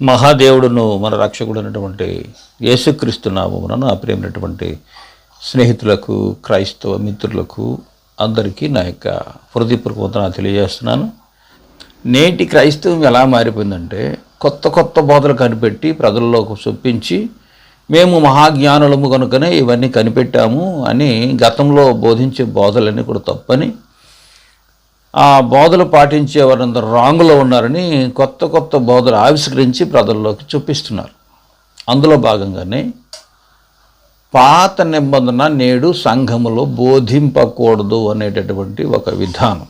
మహాదేవుడును మన రక్షకుడు అయినటువంటి యేసుక్రీస్తు నామమున నా ప్రియమైనటువంటి స్నేహితులకు క్రైస్తవ మిత్రులకు అందరికీ నా యొక్క హృదయపూర్వక వందనాలు తెలియజేస్తున్నాను. నేటి క్రైస్తవం ఎలా మారిపోయిందంటే కొత్త కొత్త బోధలు కనిపెట్టి ప్రజల్లోకి చొప్పించి మేము మహాజ్ఞానులము కనుకనే ఇవన్నీ కనిపెట్టాము అని గతంలో బోధించే బోధలన్నీ కూడా తప్పని ఆ బోధలు పాటించే వారందరూ రాంగులో ఉన్నారని కొత్త కొత్త బోధలు ఆవిష్కరించి ప్రజల్లోకి చూపిస్తున్నారు. అందులో భాగంగానే పాత నిబంధన నేడు సంఘములో బోధింపకూడదు అనేటటువంటి ఒక విధానం.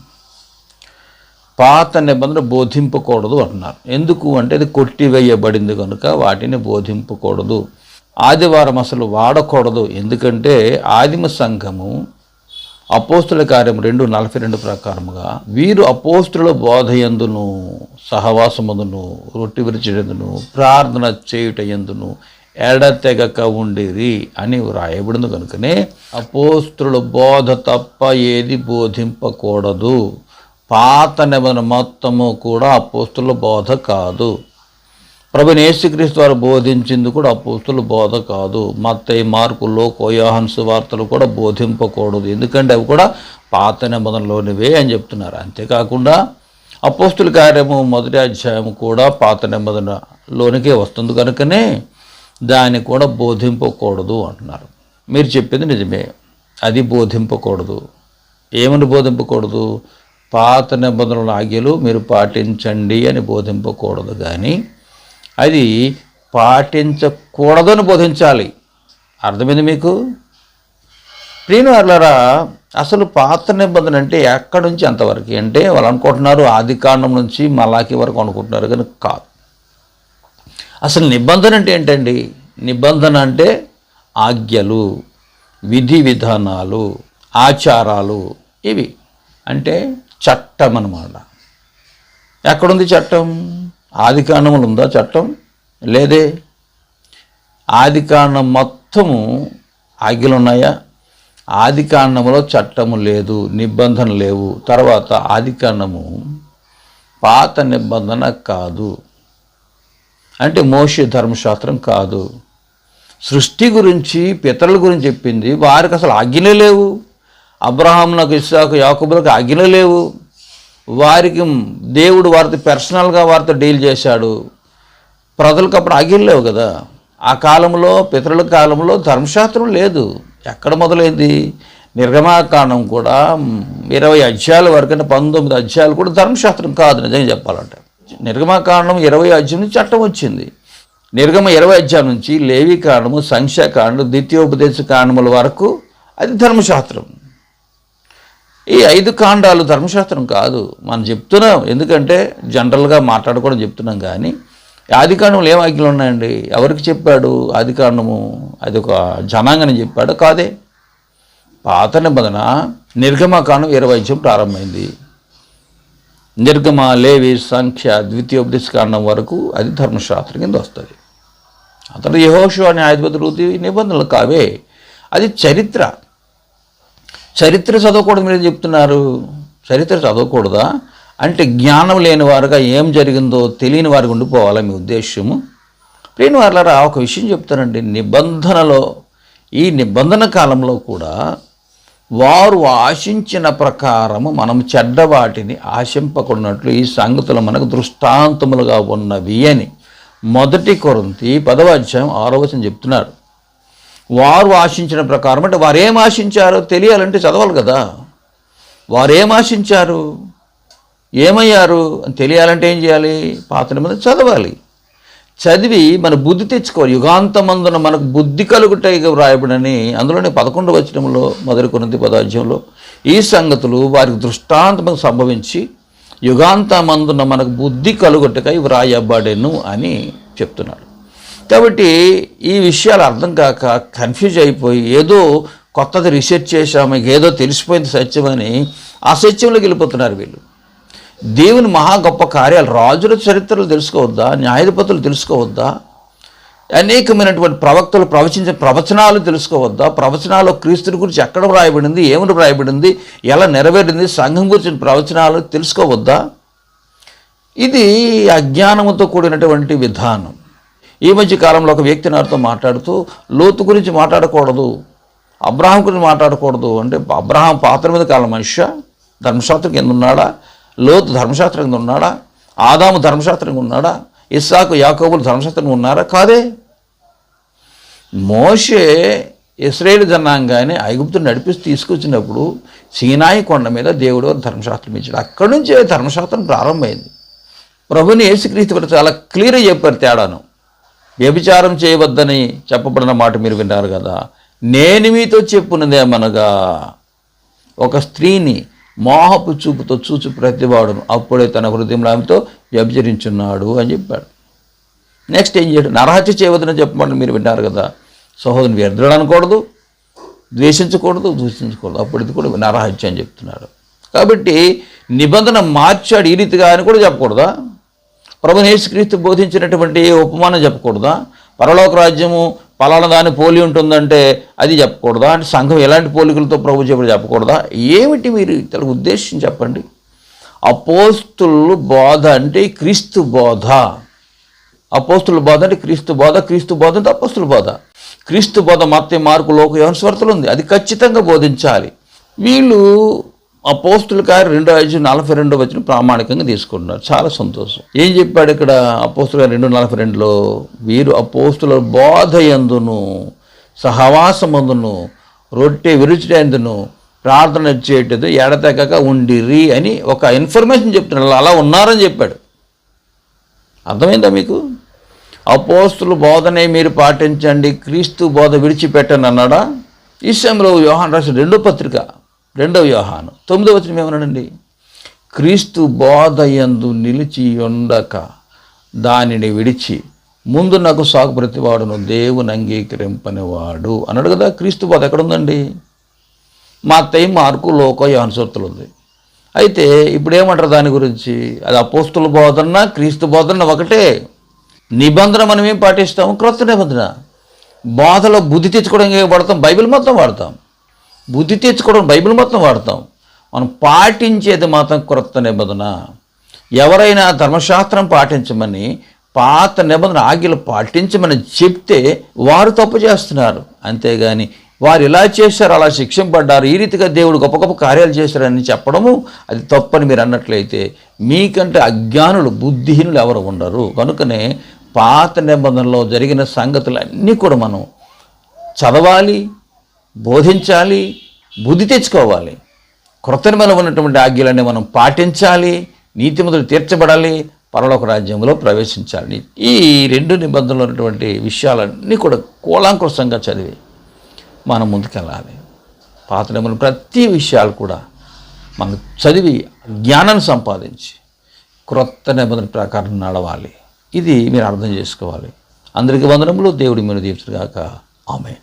పాత నిబంధన బోధింపకూడదు అంటున్నారు. ఎందుకు అంటే అది కొట్టివేయబడింది కనుక వాటిని బోధింపకూడదు. ఆదివారం అసలు వాడకూడదు. ఎందుకంటే ఆదిమ సంఘము అపోస్తుల కార్యం రెండు నలభై రెండు ప్రకారముగా వీరు అపోస్తుల బోధయందును సహవాసముందును రొట్టి విరిచేందును ప్రార్థన చేయుట ఎందును ఎడతెగక ఉండిరి అని వ్రాయబడింది కనుకనే అపోస్తుల బోధ తప్ప ఏది బోధింపకూడదు. పాత నిబంధన మొత్తము కూడా అపోస్తుల బోధ కాదు. ప్రభు యేసుక్రీస్తు వారు బోధించింది కూడా అపోస్తుల బోధ కాదు. మత్తయి మార్కుల్లో కోయాహన్స్ వార్తలు కూడా బోధింపకూడదు. ఎందుకంటే అవి కూడా పాత నిబంధనలోనివే అని చెప్తున్నారు. అంతేకాకుండా అపోస్తుల కార్యము మొదటి అధ్యాయము కూడా పాత నిబంధనలోనికే వస్తుంది కనుకనే దాన్ని కూడా బోధింపకూడదు అంటున్నారు. మీరు చెప్పింది నిజమే. అది బోధింపకూడదు. ఏమని బోధింపకూడదు? పాత నిబంధనల ఆజ్ఞలు మీరు పాటించండి అని బోధింపకూడదు. కానీ అది పాటించకూడదని బోధించాలి. అర్థమైంది మీకు? ప్రియుని వాళ్ళరా అసలు పాత్ర నిబంధన అంటే ఎక్కడి నుంచి అంతవరకు అంటే వాళ్ళు అనుకుంటున్నారు ఆది కాండం నుంచి మలాకి వరకు అనుకుంటున్నారు కానీ కాదు. అసలు నిబంధన అంటే ఏంటండి? నిబంధన అంటే ఆజ్ఞలు విధి విధానాలు ఆచారాలు ఇవి. అంటే చట్టం అన్నమాట. ఎక్కడుంది చట్టం? ఆది కాండములు ఉందా చట్టం? లేదే. ఆది కాండం మొత్తము ఆజ్ఞలు ఉన్నాయా ఆది కాండములో చట్టము లేదు నిబంధన లేవు. తర్వాత ఆది కాండము పాత నిబంధన కాదు. అంటే మోషే ధర్మశాస్త్రం కాదు. సృష్టి గురించి పితరుల గురించి చెప్పింది వారికి అసలు ఆజ్ఞలే లేవు. అబ్రహాంలకు ఇస్సాకు యాకుబులకు ఆజ్ఞలే లేవు. వారికి దేవుడు వారితో పర్సనల్గా వారితో డీల్ చేశాడు. ప్రజలకు అప్పుడు ఆజ్ఞలు కదా. ఆ కాలంలో పితరుల కాలంలో ధర్మశాస్త్రం లేదు. ఎక్కడ మొదలైంది? నిర్గమాకాండం కూడా ఇరవై అధ్యాయాల వరకు అంటే పంతొమ్మిది అధ్యాయాలు కూడా ధర్మశాస్త్రం కాదు నిజంగా చెప్పాలంటే. నిర్గమాకాండం ఇరవై అధ్యాయం నుంచి చట్టం వచ్చింది. నిర్గమ ఇరవై అధ్యాయం నుంచి లేవి కాండము సంఖ్యాకాండం ద్వితీయోపదేశ కాండముల వరకు అది ధర్మశాస్త్రం. ఈ ఐదు కాండాలు ధర్మశాస్త్రం కాదు. మనం చెప్తున్నాం. ఎందుకంటే జనరల్గా మాట్లాడుకోవడం చెప్తున్నాం కానీ ఆదికాండంలో ఏం ఆజ్ఞలు ఉన్నాయండి? ఎవరికి చెప్పాడు ఆదికాండము అది ఒక జనాంగని చెప్పాడు కాదే. పాత నిబంధన నిర్గమకాండం ఇరవై అధ్యాయం ప్రారంభమైంది. నిర్గమ లేవి సంఖ్య ద్వితీయోపదేశకాండం వరకు అది ధర్మశాస్త్రం కింద వస్తుంది. అతను యహోషు అనే ఆధిపతి నిబంధనలు కావే. అది చరిత్ర. చరిత్ర చదవకూడదు మీరు చెప్తున్నారు. చరిత్ర చదవకూడదా? అంటే జ్ఞానం లేని వారుగా ఏం జరిగిందో తెలియని వారికి ఉండిపోవాలా మీ ఉద్దేశము లేని వారులారా ఒక విషయం చెప్తానండి. నిబంధనలో ఈ నిబంధన కాలంలో కూడా వారు ఆశించిన ప్రకారము మనం చెడ్డ వాటిని ఆశింపకున్నట్లు ఈ సంగతులు మనకు దృష్టాంతములుగా ఉన్నవి అని మొదటి కొరంతి పదవ అధ్యాయం ఆరో వచనం చెప్తున్నారు. వారు ఆశించిన ప్రకారం అంటే వారు ఏం ఆశించారో తెలియాలంటే చదవాలి కదా. వారు ఏం ఆశించారు? ఏమయ్యారు? అని తెలియాలంటే ఏం చేయాలి? పాత నిబంధన చదవాలి. చదివి మన బుద్ధి తెచ్చుకోవాలి. యుగాంతమందున మనకు బుద్ధి కలుగుటాయి వ్రాయబడని అందులోనే పదకొండు వచనంలో మొదటి పదార్థంలో ఈ సంగతులు వారికి దృష్టాంతం సంభవించి యుగాంతమందున మనకు బుద్ధి కలుగుటకై వ్రాయబడెను అని చెప్తున్నాడు కాబట్టి ఈ విషయాలు అర్థం కాక కన్ఫ్యూజ్ అయిపోయి ఏదో కొత్తది రీసెర్చ్ చేశాము ఏదో తెలిసిపోయింది సత్యమని ఆ సత్యంలోకి వెళ్ళిపోతున్నారు వీళ్ళు. దేవుని మహా గొప్ప కార్యాలు రాజుల చరిత్రలు తెలుసుకోవద్దా న్యాయాధిపతులు తెలుసుకోవద్దా? అనేకమైనటువంటి ప్రవక్తలు ప్రవచించిన ప్రవచనాలు తెలుసుకోవద్దా? ప్రవచనాలు క్రీస్తుని గురించి ఎక్కడ వ్రాయబడింది ఏమని వ్రాయబడింది ఎలా నెరవేరింది సంఘం గురించిన ప్రవచనాలు తెలుసుకోవద్దా? ఇది అజ్ఞానంతో కూడినటువంటి విధానం. ఈ మధ్య కాలంలో ఒక వ్యక్తి నాతో మాట్లాడుతూ లోతు గురించి మాట్లాడకూడదు అబ్రహాం గురించి మాట్లాడకూడదు అంటే అబ్రహాం పాత్ర మీద కాలం మనిషి ధర్మశాస్త్రం కింద ఉన్నాడా లోతు ధర్మశాస్త్రం కింద ఉన్నాడా ఆదాము ధర్మశాస్త్రం ఉన్నాడా ఇస్సాకు యాకోబులు ధర్మశాస్త్రం ఉన్నారా? కాదే. మోషే ఇస్రాయేల్ జనాంగాన్ని ఐగుప్తుని నడిపిస్తూ తీసుకొచ్చినప్పుడు సీనాయి కొండ మీద దేవుడు ధర్మశాస్త్రం ఇచ్చాడు. అక్కడి నుంచే ధర్మశాస్త్రం ప్రారంభమైంది. ప్రభుని యేసుక్రీస్తు కూడా చాలా క్లియర్గా చెప్పారు తేడాను. వ్యభిచారం చేయవద్దని చెప్పబడిన మాట మీరు విన్నారు కదా. నేను మీతో చెప్పున్నదేమనగా ఒక స్త్రీని మోహపు చూపుతో చూచు ప్రతివాడును అప్పుడే తన హృదయంలో ఆమెతో వ్యభిచరించున్నాడు అని చెప్పాడు. నెక్స్ట్ ఏం చేయడం? నరహత్య చేయవద్దని చెప్పమని మీరు విన్నారు కదా. సహోదరుని వ్యర్థుడు అనకూడదు ద్వేషించకూడదు దూషించకూడదు. అప్పుడు ఇది కూడా నరహత్య అని చెప్తున్నాడు. కాబట్టి నిబంధన మార్చాడు ఈ రీతిగా అని కూడా చెప్పకూడదా? ప్రభు యేసుక్రీస్తు బోధించినటువంటి ఉపమానం చెప్పకూడదా? పరలోక రాజ్యము పలానా దాని పోలి ఉంటుందంటే అది చెప్పకూడదా? అంటే సంఘం ఎలాంటి పోలికలతో ప్రభు చెప్పడం చెప్పకూడదా? ఏమిటి మీరు ఇతర ఉద్దేశం చెప్పండి. అపోస్తులు బోధ అంటే క్రీస్తు బోధ. అపోస్తుల బోధ అంటే క్రీస్తు బోధ క్రీస్తు బోధ అంటే అపోస్తుల బోధ. క్రీస్తు బోధ మత్తే మార్పు లోక యోనస్వార్తలు ఉంది. అది ఖచ్చితంగా బోధించాలి. వీళ్ళు అపోస్తుల గారు రెండో ఐదు నలభై రెండో వచ్చిన ప్రామాణికంగా తీసుకుంటున్నారు. చాలా సంతోషం. ఏం చెప్పాడు ఇక్కడ అపోస్తుల గారు రెండు నలభై రెండులో? వీరు అపోస్తుల బోధ ఎందును సహవాసమందును రొట్టె విరుచుటందును ప్రార్థన చేయటదు ఎడతెగక ఉండిరి అని ఒక ఇన్ఫర్మేషన్ చెప్తున్నాడు. అలా ఉన్నారని చెప్పాడు. అర్థమైందా మీకు? అపోస్తులు బోధనే మీరు పాటించండి క్రీస్తు బోధ విడిచిపెట్టండి అన్నాడా ఈ సమయంలో యోహాన్ రాసిన రెండో పత్రిక రెండవ యోహాను. తొమ్మిదవ వచనం ఏమన్నాడండి? క్రీస్తు బోధయందు నిలిచి ఉండక దానిని విడిచి ముందు నాకు సాగు ప్రతివాడును దేవుని అంగీకరింపనివాడు. అన్నాడు కదా క్రీస్తు బోధ ఎక్కడుందండి? మా తయ్య మార్కు లోక యోహన్సోర్తులు ఉంది అయితే ఇప్పుడు ఏమంటారు దాని గురించి? అది అపోస్తుల బోధన క్రీస్తు బోధన ఒకటే. నిబంధన మనం ఏం పాటిస్తాము క్రొత్త నిబంధన. బోధలో బుద్ధి తెచ్చుకోవడం వాడతాం బైబిల్ మొత్తం వాడతాం. బుద్ధి తెచ్చుకోవడం బైబిల్ మొత్తం వాడతాం. మనం పాటించేది మాత్రం క్రొత్త నిబంధన. ఎవరైనా ధర్మశాస్త్రం పాటించమని పాత నిబంధన ఆజ్ఞలు పాటించమని చెప్తే వారు తప్పు చేస్తున్నారు. అంతేగాని వారు ఇలా చేశారు అలా శిక్షింపడ్డారు ఈ రీతిగా దేవుడు గొప్ప గొప్ప కార్యాలు చేశారని చెప్పడము అది తప్పని మీరు అన్నట్లయితే మీకంటే అజ్ఞానులు బుద్ధిహీనులు ఎవరు ఉండరు. కనుకనే పాత నిబంధనలో జరిగిన సంగతులన్నీ కూడా మనం చదవాలి బోధించాలి బుద్ధి తెచ్చుకోవాలి. క్రొత్త నిబంధనలో ఉన్నటువంటి ఆజ్ఞలన్నీ మనం పాటించాలి నీతిమంతులు తీర్చబడాలి పరలోక రాజ్యంలో ప్రవేశించాలి. ఈ రెండు నిబంధనలు ఉన్నటువంటి విషయాలన్నీ కూడా కూలంకృషంగా చదివి మనం ముందుకెళ్ళాలి. పాత నిబంధనలు ప్రతి విషయాలు కూడా మనం చదివి జ్ఞానం సంపాదించి క్రొత్త నిబంధన ప్రకారం నడవాలి. ఇది మీరు అర్థం చేసుకోవాలి. అందరికీ వందనములు. దేవుడి మీద దీర్చుగాక ఆమె